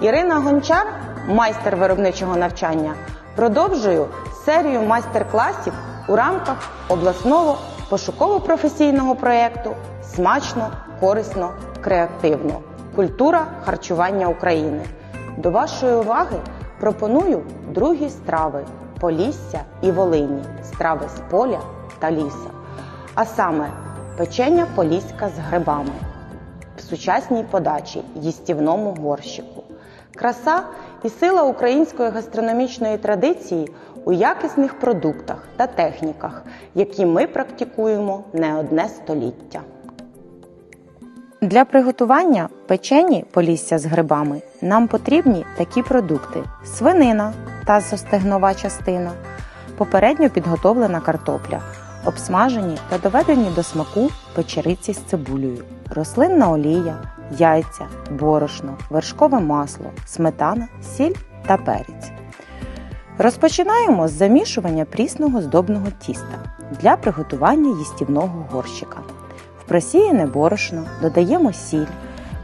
Ірина Гончар, майстер виробничого навчання, продовжую серію майстер-класів у рамках обласного пошуково-професійного проєкту Смачно, корисно, креативно. Культура харчування України. До вашої уваги пропоную другі страви Полісся і Волині, страви з поля та ліса. А саме печення поліська з грибами в сучасній подачі їстівному горщику. Краса і сила української гастрономічної традиції у якісних продуктах та техніках, які ми практикуємо не одне століття. Для приготування печені полісся з грибами нам потрібні такі продукти: свинина та зостегнова частина, попередньо підготовлена картопля, обсмажені та доведені до смаку печериці з цибулею, рослинна олія, яйця, борошно, вершкове масло, сметана, сіль та перець. Розпочинаємо з замішування прісного здобного тіста для приготування їстівного горщика. В просіяне борошно додаємо сіль,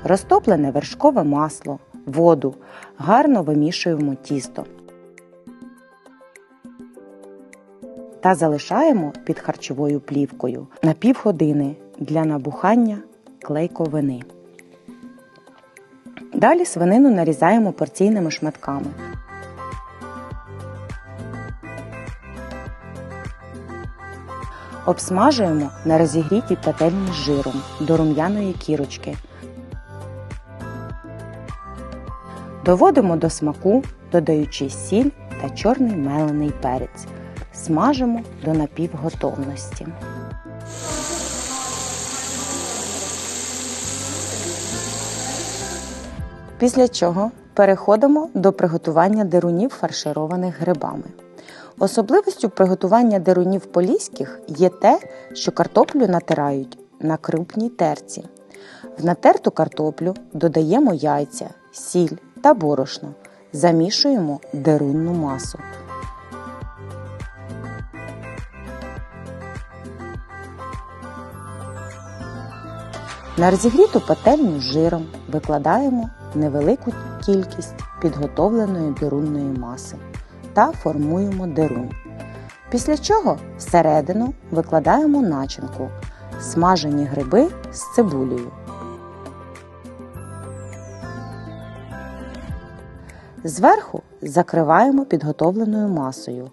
розтоплене вершкове масло, воду, гарно вимішуємо тісто та залишаємо під харчовою плівкою на півгодини для набухання клейковини. Далі свинину нарізаємо порційними шматками. Обсмажуємо на розігрітій пательні з жиром до рум'яної кірочки. Доводимо до смаку, додаючи сіль та чорний мелений перець. Смажимо до напівготовності. Після чого переходимо до приготування дерунів фаршированих грибами. Особливістю приготування дерунів поліських є те, що картоплю натирають на крупній терці. В натерту картоплю додаємо яйця, сіль та борошно. Замішуємо дерунну масу. На розігріту пательню з жиром викладаємо невелику кількість підготовленої дерунної маси та формуємо дерун. Після чого всередину викладаємо начинку смажені гриби з цибулею. Зверху закриваємо підготовленою масою.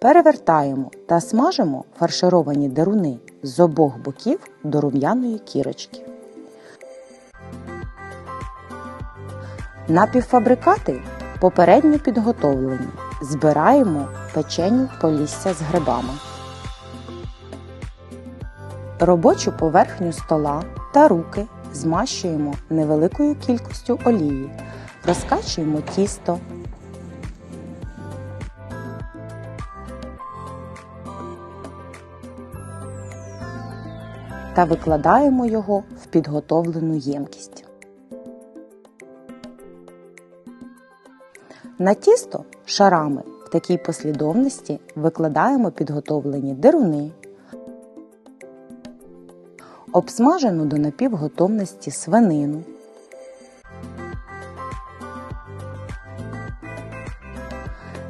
Перевертаємо та смажимо фаршировані деруни з обох боків до рум'яної кірочки. Напівфабрикати попередньо підготовлені. Збираємо печеню полісся з грибами. Робочу поверхню стола та руки змащуємо невеликою кількістю олії, розкачуємо тісто. Та викладаємо його в підготовлену ємкість. На тісто шарами в такій послідовності викладаємо підготовлені деруни, обсмажену до напівготовності свинину,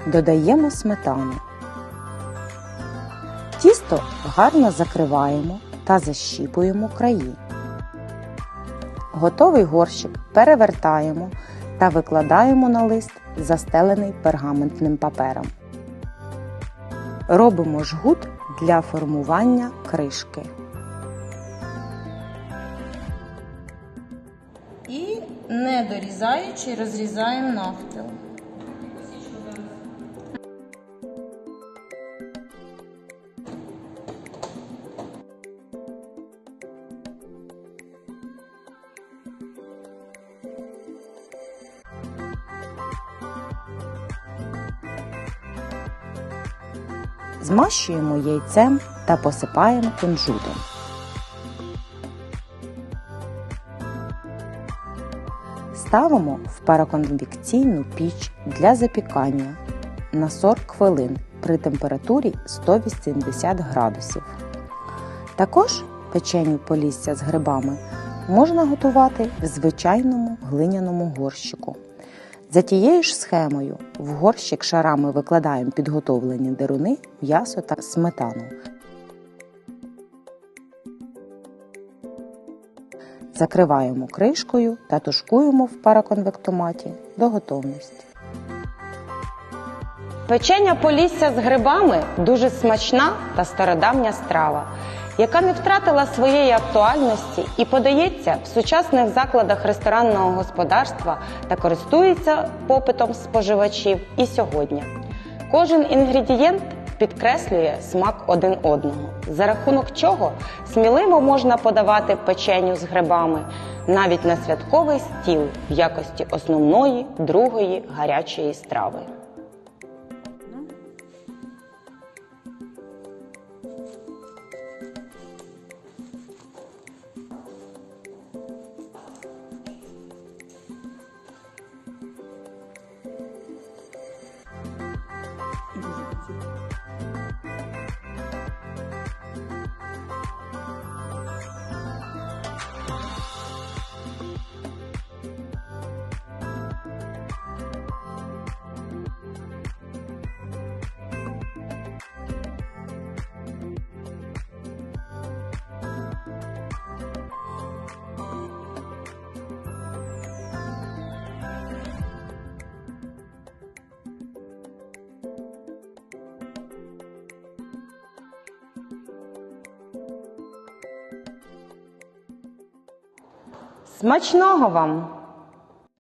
додаємо сметану. Тісто гарно закриваємо та защіпуємо краї. Готовий горщик перевертаємо та викладаємо на лист, застелений пергаментним папером. Робимо жгут для формування кришки. І не дорізаючи, розрізаємо навпіл. Змащуємо яйцем та посипаємо кунжутом. Ставимо в параконвекційну піч для запікання на 40 хвилин при температурі 180 градусів. Також печеню полісся з грибами можна готувати в звичайному глиняному горщику. За тією ж схемою в горщик шарами викладаємо підготовлені деруни, м'ясо та сметану. Закриваємо кришкою та тушкуємо в параконвектоматі до готовності. Печення полісся з грибами дуже смачна та стародавня страва, яка не втратила своєї актуальності і подається в сучасних закладах ресторанного господарства та користується попитом споживачів і сьогодні. Кожен інгредієнт підкреслює смак один одного, за рахунок чого сміливо можна подавати печеню з грибами навіть на святковий стіл в якості основної, другої гарячої страви. Смачного вам!